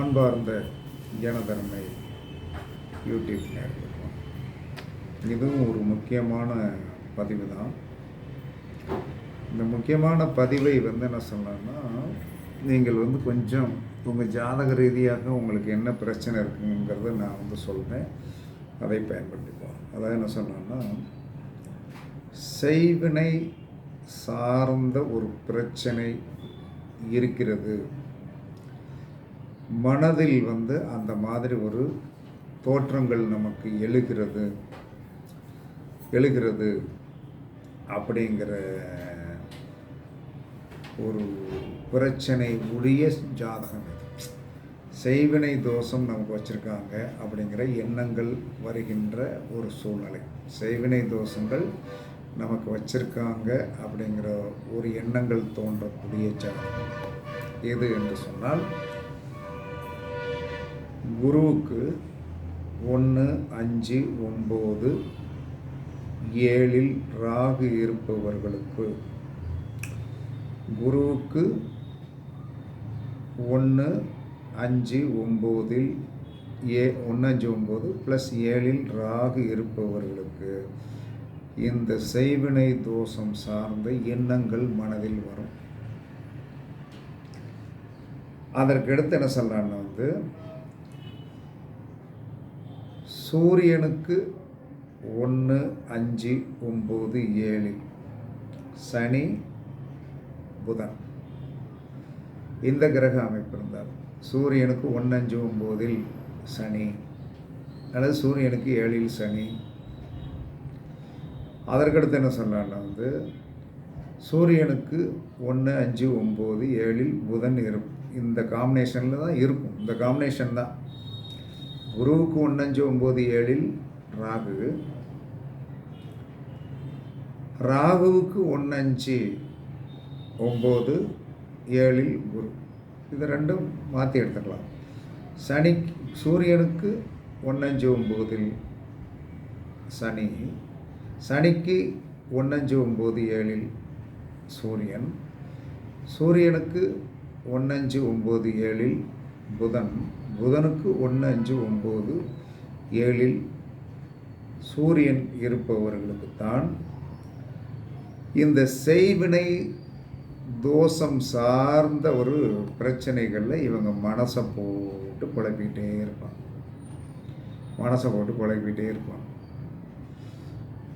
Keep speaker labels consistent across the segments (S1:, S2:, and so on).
S1: அன்பார்ந்த ஜனதர்மை யூடியூப் நேர்களுக்கும் இதுவும் ஒரு முக்கியமான பதிவு தான் இந்த முக்கியமான பதிவை வந்து என்ன சொல்லலாம்னா நீங்கள் வந்து கொஞ்சம் உங்கள் ஜாதக ரீதியாக உங்களுக்கு என்ன பிரச்சனை இருக்குங்கிறத நான் வந்து சொல்கிறேன் அதை பயன்படுத்திப்போம் அதாவது என்ன சொன்னோன்னா செய்வினை சார்ந்த ஒரு பிரச்சனை இருக்கிறது. மனதில் வந்து அந்த மாதிரி ஒரு தோற்றங்கள் நமக்கு எழுகிறது. எழுகிறது அப்படிங்கிற ஒரு பிரச்சனை உடைய ஜாதகம் இது. செய்வினை தோஷம் நமக்கு வச்சுருக்காங்க அப்படிங்கிற எண்ணங்கள் வருகின்ற ஒரு சூழ்நிலை. செய்வினை தோஷங்கள் நமக்கு வச்சுருக்காங்க அப்படிங்கிற ஒரு எண்ணங்கள் தோன்றக்கூடிய ஜாதகம். எது என்று சொன்னால் குருவுக்கு ஒன்று அஞ்சு ஒம்பது ஏழில் ராகு இருப்பவர்களுக்கு. குருவுக்கு ஒன்று அஞ்சு ஒம்போதில் ஏ ஒன்று அஞ்சு ஒம்பது ப்ளஸ் ஏழில் ராகு இருப்பவர்களுக்கு. இந்த செய்வினை தோஷம் சார்ந்த எண்ணங்கள் மனதில் வரும். அதற்கடுத்து என்ன சொல்கிறான்னு வந்து சூரியனுக்கு ஒன்று அஞ்சு ஒம்பது ஏழு. சனி புதன். இந்த கிரக அமைப்பு இருந்தால் சூரியனுக்கு ஒன்று அஞ்சு ஒம்போதில் சனி. அல்லது சூரியனுக்கு ஏழில் சனி. அதற்கடுத்து என்ன சொல்லலாம்னா வந்து சூரியனுக்கு ஒன்று அஞ்சு ஒம்பது ஏழில் புதன் இருக்கும் இந்த காம்பினேஷனில் தான் இருக்கும். இந்த காம்பினேஷன் தான். குருவுக்கு ஒன்னஞ்சு அஞ்சு ஒம்பது ஏழில் ராகு. ராகுவுக்கு ஒன்று அஞ்சு ஒம்பது ஏழில் குரு. இது ரெண்டும் மாற்றி எடுத்துக்கலாம். சனி சூரியனுக்கு ஒன்னஞ்சு ஒம்போதில் சனி சனிக்கு ஒன்னஞ்சு ஒம்பது ஏழில் சூரியன் சூரியனுக்கு ஒன்னஞ்சு ஒம்பது ஏழில் புதன் புதனுக்கு ஒன்று அஞ்சு ஒம்பது ஏழில் சூரியன் இருப்பவர்களுக்குத்தான் இந்த செய்வினை தோஷம் சார்ந்த ஒரு பிரச்சனைகளில் இவங்க மனசை போட்டு குழப்பிக்கிட்டே இருப்பாங்க. மனசை போட்டு குழப்பிக்கிட்டே இருப்பாங்க.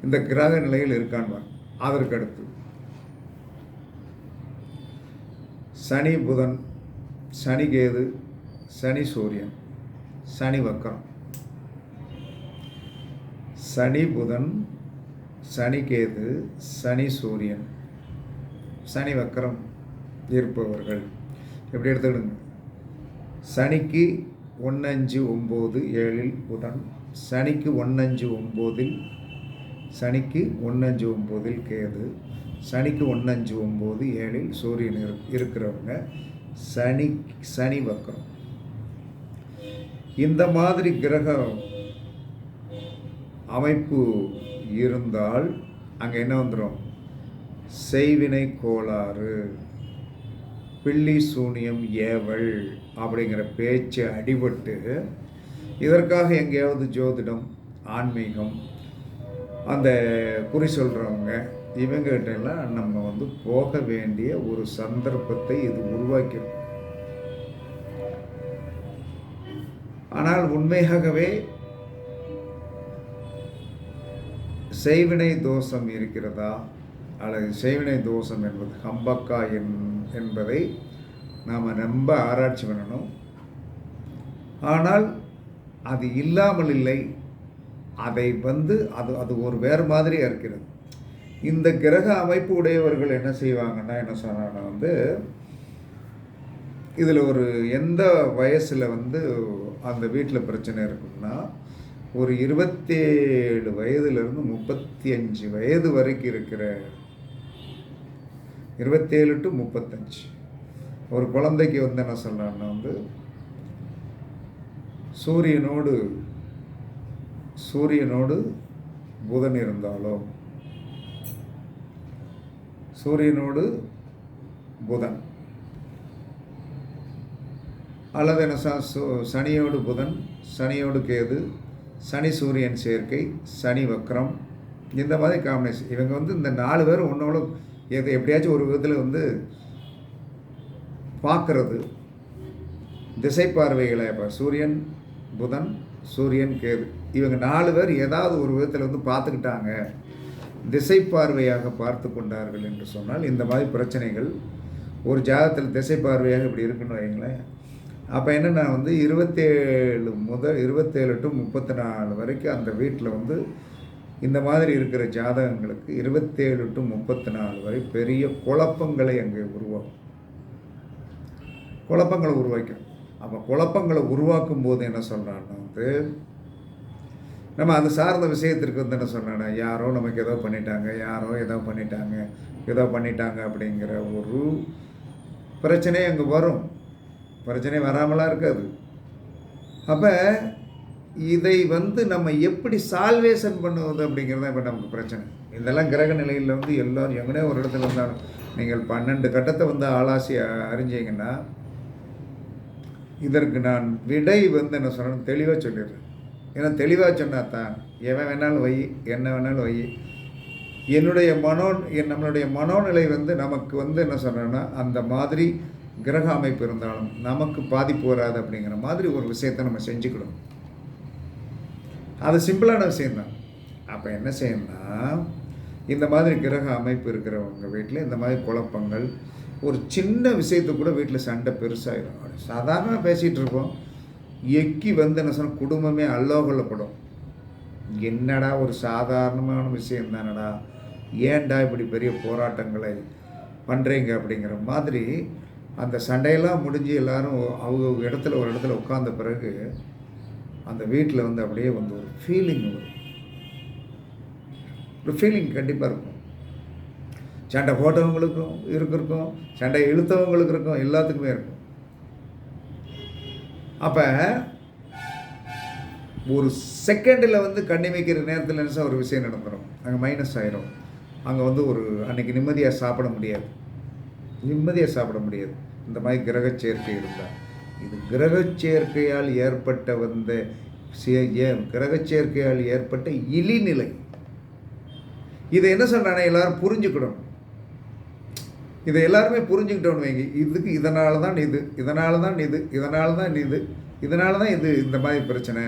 S1: இந்த கிரக நிலையில் இருக்கான்பார் அதற்கு அடுத்து சனி புதன் சனி கேது சனி சூரியன் சனி வக்கரம். சனி புதன் சனி கேது சனி சூரியன் சனி வக்கரம் இருப்பவர்கள். எப்படி எடுத்துக்கிடுங்க? சனிக்கு ஒன்னஞ்சு ஒம்பது ஏழில் புதன் சனிக்கு ஒன்னஞ்சு ஒம்போதில் சனிக்கு ஒன்னஞ்சு ஒம்போதில் கேது சனிக்கு ஒன்னஞ்சு ஒம்பது ஏழில் சூரியன் இரு இருக்கிறவங்க சனி சனி வக்கரம். இந்த மாதிரி கிரக அமைப்பு இருந்தால் அங்கே என்ன வந்துடும் செய்வினை கோளாறு. பில்லி சூனியம் ஏவல் அப்படிங்கிற பேச்சு அடிபட்டு இதற்காக எங்கேயாவது ஜோதிடம் ஆன்மீகம் அந்த குறி சொல்கிறவங்க இவங்ககிட்ட எல்லாம் நம்ம வந்து போக வேண்டிய ஒரு சந்தர்ப்பத்தை இது உருவாக்கிடும் ஆனால் உண்மையாகவே செய்வினை தோஷம் இருக்கிறதா? அல்லது செய்வினை தோஷம் என்பது ஹம்பக்கா என் என்பதை நாம் ரொம்ப ஆராய்ச்சி பண்ணணும். ஆனால் அது இல்லாமல் இல்லை. அதை வந்து அது அது ஒரு வேறு மாதிரியாக இருக்கிறது. இந்த கிரக அமைப்பு உடையவர்கள் என்ன செய்வாங்கன்னா என்ன சொன்னாங்கன்னா வந்து இதில் ஒரு எந்த வயசில் வந்து அந்த வீட்டில் பிரச்சனை இருக்குன்னா ஒரு இருபத்தேழு வயதுலேருந்து முப்பத்தி அஞ்சு வயது வரைக்கும் இருக்கிற இருபத்தேழு டு முப்பத்தஞ்சு. ஒரு குழந்தைக்கு வந்து என்ன சொல்கிறான்னா வந்து சூரியனோடு சூரியனோடு புதன் இருந்தாலோ சூரியனோடு புதன். அல்லது என்ன சு- சனியோடு புதன் சனியோடு கேது சனி சூரியன் சேர்க்கை சனி வக்ரம். இந்த மாதிரி காம்பினேஷன் இவங்க வந்து இந்த நாலு பேர் ஒன்றோட எது எப்படியாச்சும் ஒரு விதத்தில் வந்து பார்க்கறது. திசை பார்வைகளை இப்போ சூரியன் புதன் சூரியன் கேது. இவங்க நாலு பேர் ஏதாவது ஒரு விதத்தில் வந்து பார்த்துக்கிட்டாங்க. திசை பார்வையாக பார்த்து கொண்டார்கள் என்று சொன்னால் இந்த மாதிரி பிரச்சனைகள் ஒரு ஜாதகத்தில் திசை பார்வையாக இப்படி இருக்குன்னு வைங்களேன் அப்போ என்னென்னா வந்து இருபத்தேழு முதல் இருபத்தேழு டு முப்பத்தி நாலு வரைக்கும் அந்த வீட்டில் வந்து இந்த மாதிரி இருக்கிற ஜாதகங்களுக்கு இருபத்தேழு டு முப்பத்தி நாலு வரை பெரிய குழப்பங்களை அங்கே உருவாக்கும். குழப்பங்களை உருவாக்கும். அப்போ குழப்பங்களை உருவாக்கும் போது என்ன சொல்கிறான்னா வந்து நம்ம அது சார்ந்த விஷயத்திற்கு வந்து என்ன சொன்னானே யாரோ நமக்கு ஏதோ பண்ணிட்டாங்க யாரோ ஏதோ பண்ணிட்டாங்க ஏதோ பண்ணிட்டாங்க அப்படிங்கிற ஒரு பிரச்சனையே அங்கே வரும். பிரச்சனை வராமலாம் இருக்காது. அப்போ இதை வந்து நம்ம எப்படி சால்வேஷன் பண்ணுவது அப்படிங்கிறது தான் இப்போ நமக்கு பிரச்சனை. இதெல்லாம் கிரக நிலையில் வந்து எல்லோரும் எங்கனே ஒரு இடத்துல இருந்தாலும் நீங்கள் பன்னெண்டு கட்டத்தை வந்து ஆளாசி அறிஞ்சிங்கன்னா அறிஞ்சீங்கன்னா இதற்கு நான் விடை வந்து என்ன சொல்லணும்? தெளிவாக சொல்லிடுறேன். ஏன்னா தெளிவாக சொன்னால் தான் எவன் வேணாலும் வை என்ன வேணாலும் வை. என்னுடைய மனோ என் நம்மளுடைய மனோநிலை வந்து நமக்கு வந்து என்ன சொல்கிறேன்னா அந்த மாதிரி கிரக அமைப்பு இருந்தாலும் நமக்கு பாதிப்பு வராது அப்படிங்கிற மாதிரி ஒரு விஷயத்தை நம்ம செஞ்சுக்கணும் அது சிம்பிளான விஷயம்தான். அப்போ என்ன செய்யணும்னா இந்த மாதிரி கிரக அமைப்பு இருக்கிறவங்க வீட்டில் இந்த மாதிரி குழப்பங்கள் ஒரு சின்ன விஷயத்தை கூட வீட்டில் சண்டை பெருசாகிடும் சாதாரணமாக பேசிகிட்டு இருப்போம். எக்கி வந்து என்ன சொன்னால் குடும்பமே அல்லோகலப்படும். என்னடா ஒரு சாதாரணமான விஷயம் தானடா? ஏன்டா இப்படி பெரிய போராட்டங்களை பண்ணுறீங்க அப்படிங்கிற மாதிரி அந்த சண்டையெல்லாம் முடிஞ்சு எல்லோரும் அவங்க இடத்துல ஒரு இடத்துல உட்காந்த பிறகு அந்த வீட்டில் வந்து அப்படியே வந்து ஒரு ஃபீலிங் வரும். ஒரு ஃபீலிங் கண்டிப்பாக இருக்கும். சண்டை போட்டவங்களுக்கும் இருக்கிறக்கும் சண்டை இழுத்தவங்களுக்கு இருக்கும் எல்லாத்துக்குமே இருக்கும். அப்போ ஒரு செகண்டில் வந்து கண்ணிமைக்கிற நேரத்தில் நினச்சா ஒரு விஷயம் நடந்துடும் அங்கே மைனஸ் ஆயிரும். அங்கே வந்து ஒரு அன்னைக்கு நிம்மதியாக சாப்பிட முடியாது. நிம்மதியாக சாப்பிட முடியாது. இந்த மாதிரி கிரகச் சேர்க்கை இருந்தால் இது கிரக சேர்க்கையால் ஏற்பட்ட வந்த கிரக கிரகச் சேர்க்கையால் ஏற்பட்ட இழிநிலை. இதை என்ன சொல்கிறானே எல்லாரும் புரிஞ்சுக்கணும். இதை எல்லாருமே புரிஞ்சுக்கிட்டோன்னு வைங்க. இதுக்கு இதனால தான் இது இதனால தான் இது இதனால தான் இது இதனால தான் இது இந்த மாதிரி பிரச்சனை.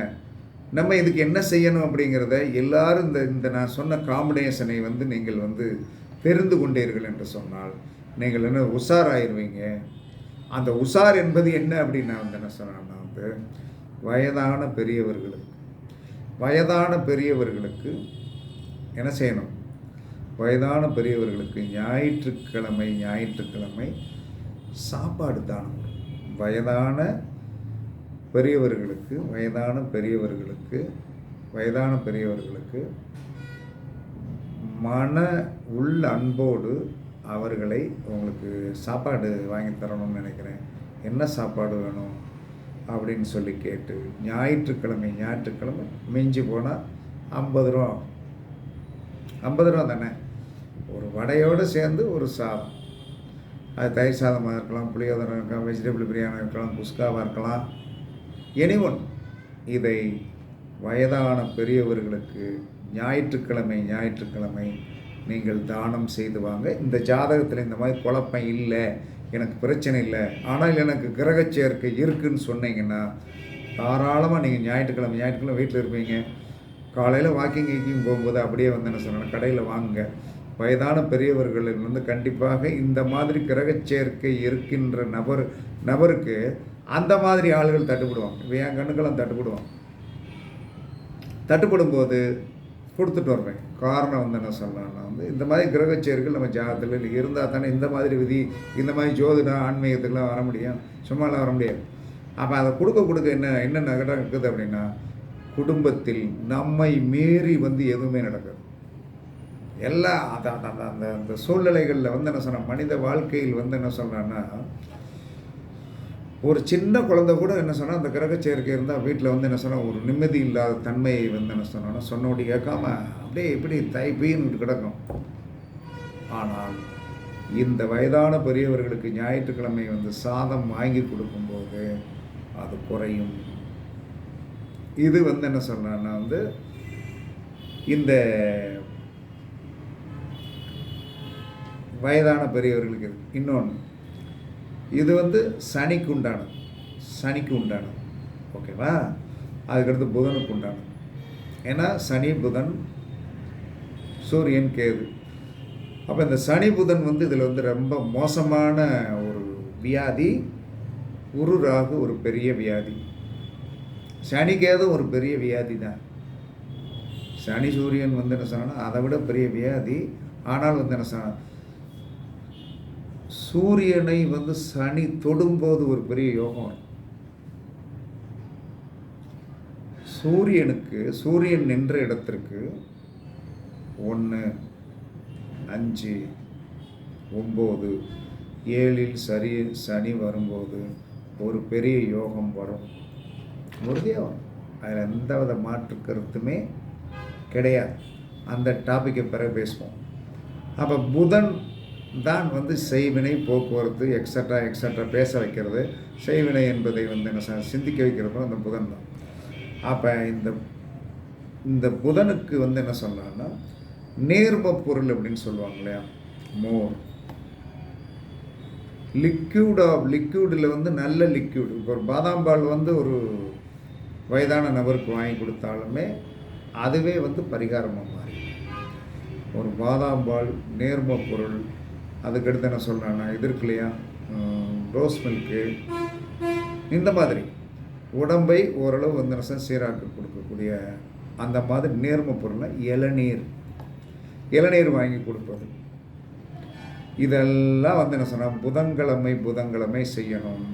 S1: நம்ம இதுக்கு என்ன செய்யணும் அப்படிங்கிறத எல்லாரும் இந்த இந்த நான் சொன்ன காம்பினேஷனை வந்து நீங்கள் வந்து தெரிந்து கொண்டீர்கள் என்று சொன்னால் நீங்கள் என்ன உஷாராயிருவீங்க? அந்த உஷார் என்பது என்ன அப்படின்னு நான் வந்து என்ன சொன்னேன்னா வந்து வயதான பெரியவர்களுக்கு வயதான பெரியவர்களுக்கு என்ன செய்யணும்? வயதான பெரியவர்களுக்கு ஞாயிற்றுக்கிழமை ஞாயிற்றுக்கிழமை சாப்பாடு தானம். வயதான பெரியவர்களுக்கு வயதான பெரியவர்களுக்கு வயதான பெரியவர்களுக்கு மன உள் அன்போடு அவர்களை உங்களுக்கு சாப்பாடு வாங்கி தரணும்னு நினைக்கிறேன். என்ன சாப்பாடு வேணும்? அப்படின்னு சொல்லி கேட்டு ஞாயிற்றுக்கிழமை ஞாயிற்றுக்கிழமை மிஞ்சி போனால் ஐம்பது ரூபா. ஐம்பது ரூபா தானே? ஒரு வடையோடு சேர்ந்து ஒரு சாதம். அது தயிர் சாதமாக இருக்கலாம் புளியோதரம் இருக்கலாம் வெஜிடபிள் பிரியாணி இருக்கலாம் குஸ்காவாக இருக்கலாம். எனி ஒன் இதை வயதான பெரியவர்களுக்கு ஞாயிற்றுக்கிழமை ஞாயிற்றுக்கிழமை நீங்கள் தானம் செய்து வாங்க. இந்த ஜாதகத்தில் இந்த மாதிரி குழப்பம் இல்லை. எனக்கு பிரச்சனை இல்லை. ஆனால் எனக்கு கிரக சேர்க்கை இருக்குன்னு சொன்னீங்கன்னா தாராளமாக நீங்கள் ஞாயிற்றுக்கிழமை ஞாயிற்றுக்கிழமை வீட்டில் இருப்பீங்க. காலையில் வாக்கிங் கீக்கிங் போகும்போது அப்படியே வந்து என்ன சொன்னேன் கடையில் வாங்குங்க வயதான பெரியவர்கள் வந்து கண்டிப்பாக இந்த மாதிரி கிரகச் சேர்க்கை இருக்கின்ற நபர் நபருக்கு அந்த மாதிரி ஆளுகள் தட்டுப்படுவாங்க. இப்போ என் கண்ணுக்கெல்லாம் தட்டுப்படுவாங்க தட்டுப்படும் போது கொடுத்துட்டு வருவேன் காரணம் வந்து என்ன சொல்லலாம்னா வந்து இந்த மாதிரி கிரகச்சேர்கள் நம்ம ஜாதகத்தில் இருந்தால் தானே இந்த மாதிரி விதி இந்த மாதிரி ஜோதிடம் ஆன்மீகத்துக்கெலாம் வர முடியும். சும்மாலாம் வர முடியாது. அப்போ அதை கொடுக்க கொடுக்க என்ன என்ன நகரம் இருக்குது அப்படின்னா குடும்பத்தில் நம்மை மீறி வந்து எதுவுமே நடக்காது. எல்லா அந்த அந்த அந்த அந்த சூழ்நிலைகளில் வந்து என்ன சொன்னால் மனித வாழ்க்கையில் வந்து என்ன சொல்கிறேன்னா ஒரு சின்ன குழந்தை கூட என்ன சொன்னால் அந்த கிரக சேர்க்கை இருந்தால் வீட்டில் வந்து என்ன சொன்னால் ஒரு நிம்மதி இல்லாத தன்மையை வந்து என்ன சொன்னோன்னா சொன்னோடி கேட்காம அப்படியே இப்படி தைப்பீன்னு கிடக்கும். ஆனால் இந்த வயதான பெரியவர்களுக்கு ஞாயிற்றுக்கிழமை வந்து சாதம் வாங்கி கொடுக்கும்போது அது குறையும். இது வந்து என்ன சொன்னா வந்து இந்த வயதான பெரியவர்களுக்கு இன்னொன்று இது வந்து சனிக்கு உண்டானது. சனிக்கு உண்டானது. ஓகேவா? அதுக்கடுத்து புதனுக்கு உண்டானது. ஏன்னா சனி புதன் சூரியன் கேது. அப்போ இந்த சனி புதன் வந்து இதில் வந்து ரொம்ப மோசமான ஒரு வியாதி. குரு ராகு ஒரு பெரிய வியாதி. சனி கேதும் ஒரு பெரிய வியாதி தான். சனி சூரியன் வந்து என்ன சொன்னால் அதை விட பெரிய வியாதி. ஆனால் வந்து என்ன சொன்னால் சூரியனை வந்து சனி தொடும்போது ஒரு பெரிய யோகம் சூரியனுக்கு சூரியன் நின்ற இடத்திற்கு ஒன்று அஞ்சு ஒம்பது ஏழில் சரி சனி வரும்போது ஒரு பெரிய யோகம் வரும். உறுதியாக வரும். அதில் எந்தவித மாற்று கருத்துமே கிடையாது. அந்த டாப்பிக்கை பிறகு பேசுவோம். அப்போ புதன் தான் வந்து செய்வினை போக்குவரத்து எக்ஸட்ரா எக்ஸட்ரா பேச வைக்கிறது. செய்வினை என்பதை வந்து என்ன சிந்திக்க வைக்கிறதும் அந்த புதன் தான். அப்போ இந்த இந்த புதனுக்கு வந்து என்ன சொன்னான்னா நேர்ம பொருள் அப்படின்னு சொல்லுவாங்க இல்லையா? மோர். லிக்யூட் ஆஃப் லிக்யூடில் வந்து நல்ல லிக்யூட் இப்போ ஒரு பாதாம் பால் வந்து ஒரு வயதான நபருக்கு வாங்கி கொடுத்தாலுமே அதுவே வந்து பரிகாரமாக மாறி ஒரு பாதாம் பால் நேர்ம பொருள் அதுக்கடுத்து என்ன சொல்கிறேன்னா இது இருக்கு இல்லையா ரோஸ் மில்க்கு இந்த மாதிரி. உடம்பை ஓரளவு வந்து ரசம் சீராக்க கொடுக்கக்கூடிய அந்த மாதிரி நேர்ம பொருளை இளநீர். இளநீர் வாங்கி கொடுப்பது. இதெல்லாம் வந்து என்ன சொன்னால் புதன்கிழமை புதன்கிழமை செய்யணும்.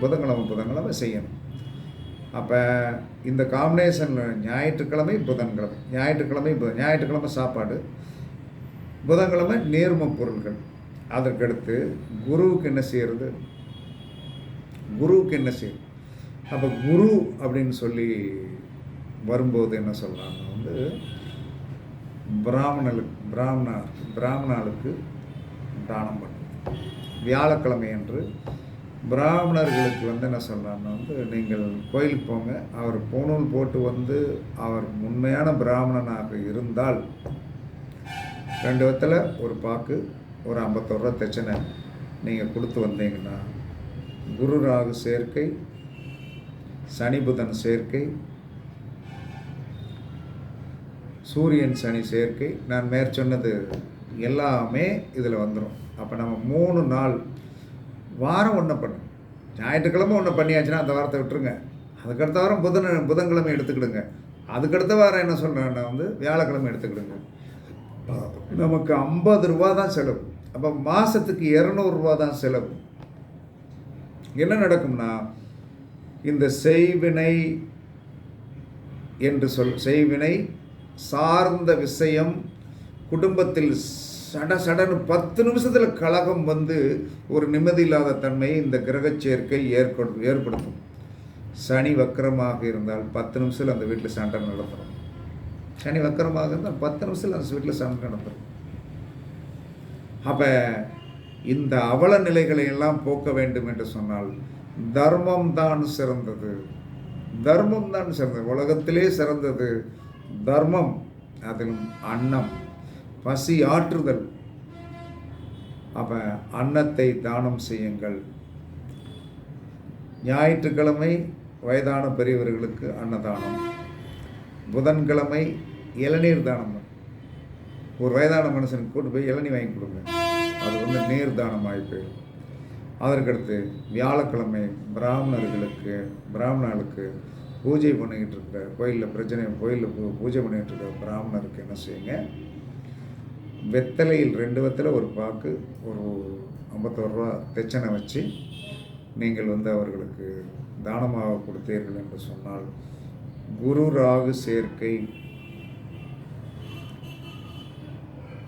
S1: புதன்கிழமை புதன்கிழமை செய்யணும். அப்போ இந்த காம்பினேஷனில் ஞாயிற்றுக்கிழமை புதன்கிழமை. ஞாயிற்றுக்கிழமை புதன் ஞாயிற்றுக்கிழமை சாப்பாடு. புதன்கிழமை நேர்ம பொருள்கள். அதற்கடுத்து குருவுக்கு என்ன செய்கிறது குருவுக்கு என்ன செய்யும் அப்போ குரு அப்படின்னு சொல்லி வரும்போது என்ன சொல்கிறாங்க வந்து பிராமணனுக்கு பிராமணா பிராமணாளுக்கு தானம் பண்ணும் வியாழக்கிழமை என்று பிராமணர்களுக்கு வந்து என்ன சொல்கிறாங்கன்னா வந்து நீங்கள் கோயிலுக்கு போங்க. அவர் பூணூல் போட்டு வந்து அவர் உண்மையான பிராமணனாக இருந்தால் ரெண்டு விதத்தில் ஒரு பாக்கு ஒரு ஐம்பத்தோரு ரூபா நீங்கள் கொடுத்து வந்தீங்கன்னா குரு ராகு சேர்க்கை சனி புதன் சேர்க்கை சூரியன் சனி சேர்க்கை நான் மேற்சொன்னது எல்லாமே இதில் வந்துடும் அப்போ நம்ம மூணு நாள் வாரம் ஒன்று பண்ணும். ஞாயிற்றுக்கிழமை ஒன்று பண்ணியாச்சுன்னா அந்த வாரத்தை விட்டுருங்க. அதுக்கடுத்த வாரம் புதன் புதன்கிழமை எடுத்துக்கிடுங்க. அதுக்கடுத்த வாரம் என்ன சொல்கிறேன்னா வந்து வியாழக்கிழமை எடுத்துக்கிடுங்க. நமக்கு ஐம்பது ரூபா தான் செலவு. அப்போ மாதத்துக்கு இரநூறுவா தான் செலவு. என்ன நடக்கும்னா இந்த செய்வினை என்று சொல் செய்வினை சார்ந்த விஷயம் குடும்பத்தில் சட சடனு பத்து நிமிஷத்தில் கழகம் வந்து ஒரு நிம்மதி இல்லாத தன்மையை இந்த கிரகச் சேர்க்கை ஏற்படு ஏற்படுத்தும். சனி வக்கரமாக இருந்தால் பத்து நிமிஷத்தில் அந்த வீட்டில் சண்டை நடத்துகிறோம் சனி வக்கரமாக இருந்தால் பத்து நிமிஷத்தில் அந்த வீட்டில் சண்டை நடந்துடும் அப்போ இந்த அவல நிலைகளை எல்லாம் போக்க வேண்டும் என்று சொன்னால் தர்மம் தான் சிறந்தது. தர்மம் தான் சிறந்தது. உலகத்திலே சிறந்தது தர்மம் அதிலும் அன்னம். பசி ஆற்றுதல். அப்போ அன்னத்தை தானம் செய்யுங்கள். ஞாயிற்றுக்கிழமை வயதான பெரியவர்களுக்கு அன்னதானம். புதன்கிழமை இளநீர் தானம். ஒரு வயதான மனுஷனுக்கு கூட்டு போய் இளநீர் வாங்கி கொடுங்க. அது வந்து நீர் தானமாகி போயிடும். அதற்கடுத்து வியாழக்கிழமை பிராமணர்களுக்கு பிராமணர்களுக்கு பூஜை பண்ணிக்கிட்டு இருக்கிற கோயிலில் பிரச்சனை கோயிலில் பூ பூஜை பண்ணிக்கிட்டு இருக்கிற பிராமணருக்கு என்ன செய்யுங்க? வெத்தலையில் ரெண்டு வெத்தலை ஒரு பாக்கு ஒரு ஐம்பத்தோரு ரூபா தெச்சனை வச்சு நீங்கள் வந்து அவர்களுக்கு தானமாக கொடுத்தீர்கள் என்று சொன்னால் குரு ராகு சேர்க்கை.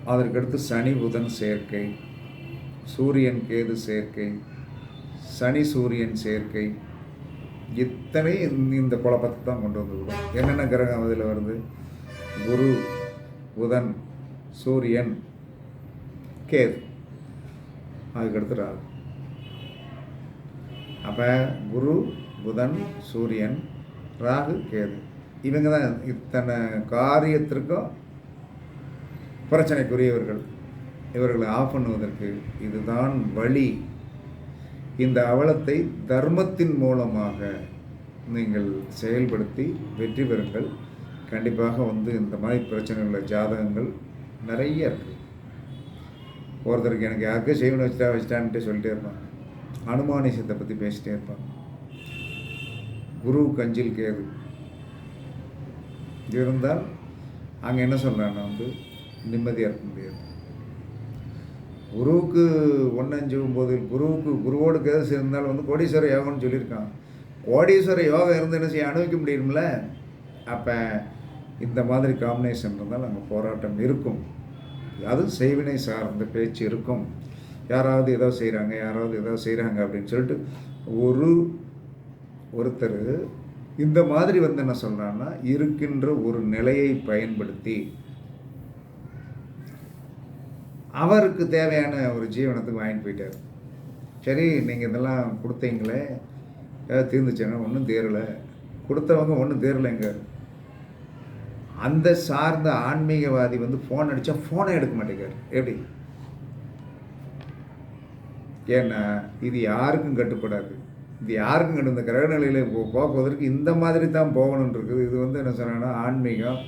S1: அதற்கடுத்து சனி புதன் சேர்க்கை. சூரியன் கேது சேர்க்கை. சனி சூரியன் சேர்க்கை. இத்தனை இந்த- குழப்பத்தை தான் கொண்டு வந்து விடும் என்னென்ன கிரகம் அதில் வருது? குரு புதன் சூரியன் கேது. அதுக்கடுத்து ராகு. அப்போ குரு புதன் சூரியன் ராகு கேது. இவங்க தான் இத்தனை காரியத்திற்கும் பிரச்சனைக்குரியவர்கள். இவர்களை ஆஃப் பண்ணுவதற்கு இதுதான் வழி. இந்த அவலத்தை தர்மத்தின் மூலமாக நீங்கள் செயல்படுத்தி வெற்றி பெறுங்கள். கண்டிப்பாக வந்து இந்த மாதிரி பிரச்சனை உள்ள ஜாதகங்கள் நிறைய இருக்குது ஒருத்தருக்கு எனக்கு யாருக்கும் செய்யணும்னு வச்சுட்டா வச்சுட்டான்ட்டு சொல்லிட்டே இருப்பாங்க. அனுமானிசத்தை பற்றி பேசிகிட்டே இருப்பாங்க. குரு கஞ்சில் கேது. இருந்தால் அங்கே என்ன சொல்கிறாங்கன்னா வந்து நிம்மதியாக இருக்க முடியாது. குருவுக்கு ஒன்னஞ்சு போது குருவுக்கு குருவோடு கேது சேர்ந்தால் வந்து கோடீஸ்வர யோகம்னு சொல்லியிருக்கான் கோடீஸ்வர யோகம் இருந்து என்ன செய்ய அனுபவிக்க முடியும்ல? அப்போ இந்த மாதிரி காம்பினேஷன் இருந்தால் அங்கே போராட்டம் இருக்கும். அது செய்வினை சார்ந்த பேச்சு இருக்கும். யாராவது ஏதோ செய்கிறாங்க யாராவது ஏதோ செய்கிறாங்க அப்படின்னு சொல்லிட்டு ஒரு ஒருத்தர் இந்த மாதிரி வந்து என்ன சொல்கிறான்னா இருக்கின்ற ஒரு நிலையை பயன்படுத்தி அவருக்கு தேவையான ஒரு ஜீவனத்துக்கு வாங்கிட்டு போயிட்டார். சரி நீங்கள் இதெல்லாம் கொடுத்தீங்களே ஏதாவது தீர்ந்துச்சேன்னா ஒன்றும் தேரலை கொடுத்தவங்க ஒன்றும் தேரலைங்க அந்த சார்ந்த ஆன்மீகவாதி வந்து ஃபோன் அடித்தா ஃபோனை எடுக்க மாட்டேங்கிறார். எப்படி? ஏன்னா இது யாருக்கும் கட்டுப்படாது. இது யாருக்கும் கட்டு இந்த கிரகநிலையில் போ போக்குவதற்கு இந்த மாதிரி தான் போகணுன்னு இருக்குது இது வந்து என்ன சொன்னான்னா ஆன்மீகம்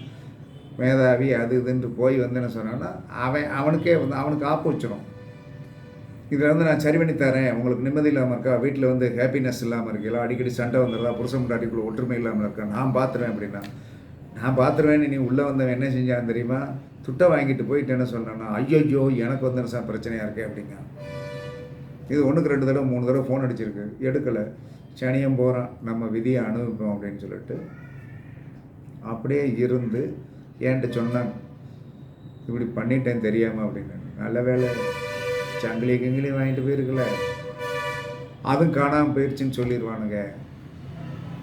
S1: மேதாவி அது இதுன்ட்டு போய் வந்து என்ன சொன்னான்னா அவன் அவனுக்கே வந்து அவனுக்கு ஆப்பு வச்சிடும் இதில் வந்து நான் சரி பண்ணி தரேன். உங்களுக்கு நிம்மதி இல்லாமல் இருக்கா? வீட்டில் வந்து ஹாப்பினஸ் இல்லாமல் இருக்கீங்களா அடிக்கடி சண்டை வந்துடுறா புருஷன் முன்னாடிக்குள்ள ஒற்றுமை இல்லாமல் இருக்கா? நான் பார்த்துருவேன் அப்படின்னா. நான் பார்த்துருவேன் நீ உள்ளே வந்தவன் என்ன செஞ்சான் தெரியுமா? துட்டை வாங்கிட்டு போயிட்டு என்ன சொன்னான்னா ஐயோ எனக்கு வந்து சார் பிரச்சனையாக இருக்கே அப்படிங்க இது ஒன்றுக்கு ரெண்டு தடவை மூணு தடவை ஃபோன் அடிச்சிருக்கு. எடுக்கலை. சனியம் போகிறான் நம்ம விதியை அனுபவிப்போம் அப்படின்னு சொல்லிட்டு. அப்படியே இருந்து ஏன்ட்டு சொன்னான் இப்படி பண்ணிட்டேன் தெரியாமல் அப்படின்னு. நல்ல வேலை சங்கிலி கிங்கிலி வாங்கிட்டு போயிருக்கல. அதுவும் காணாமல் போயிடுச்சுன்னு சொல்லிடுவானுங்க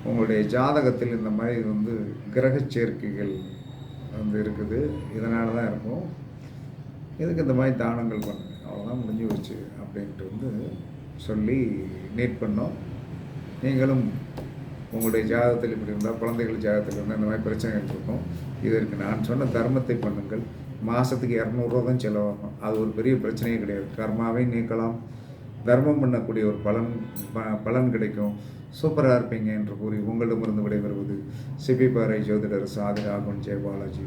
S1: உங்களுடைய ஜாதகத்தில் இந்த மாதிரி வந்து கிரக சேர்க்கைகள் வந்து இருக்குது. இதனால தான் இருக்கும். இதுக்கு இந்த மாதிரி தானங்கள் பண்ணுங்க? அவ்வளோதான் முடிஞ்சு வச்சு அப்படின்ட்டு வந்து சொல்லி நீட் பண்ணோம். நீங்களும் உங்களுடைய ஜாதகத்தில் இப்படி இருந்தால் குழந்தைகள் ஜாதகத்தில் இருந்தால் இந்த மாதிரி பிரச்சனைகள் இருக்கும். இதற்கு நான் சொன்ன தர்மத்தை பண்ணுங்கள். மாதத்துக்கு இரநூறுவா தான் செலவாகும். அது ஒரு பெரிய பிரச்சனையே கிடையாது. கர்மாவை நீக்கலாம். தர்மம் பண்ணக்கூடிய ஒரு பலன் ப- பலன் கிடைக்கும். சூப்பராக இருப்பீங்க என்று கூறி உங்களிடமிருந்து விடைபெறுவது சிபிபாறை ஜோதிடர் சாதி ஜெயபாலாஜி.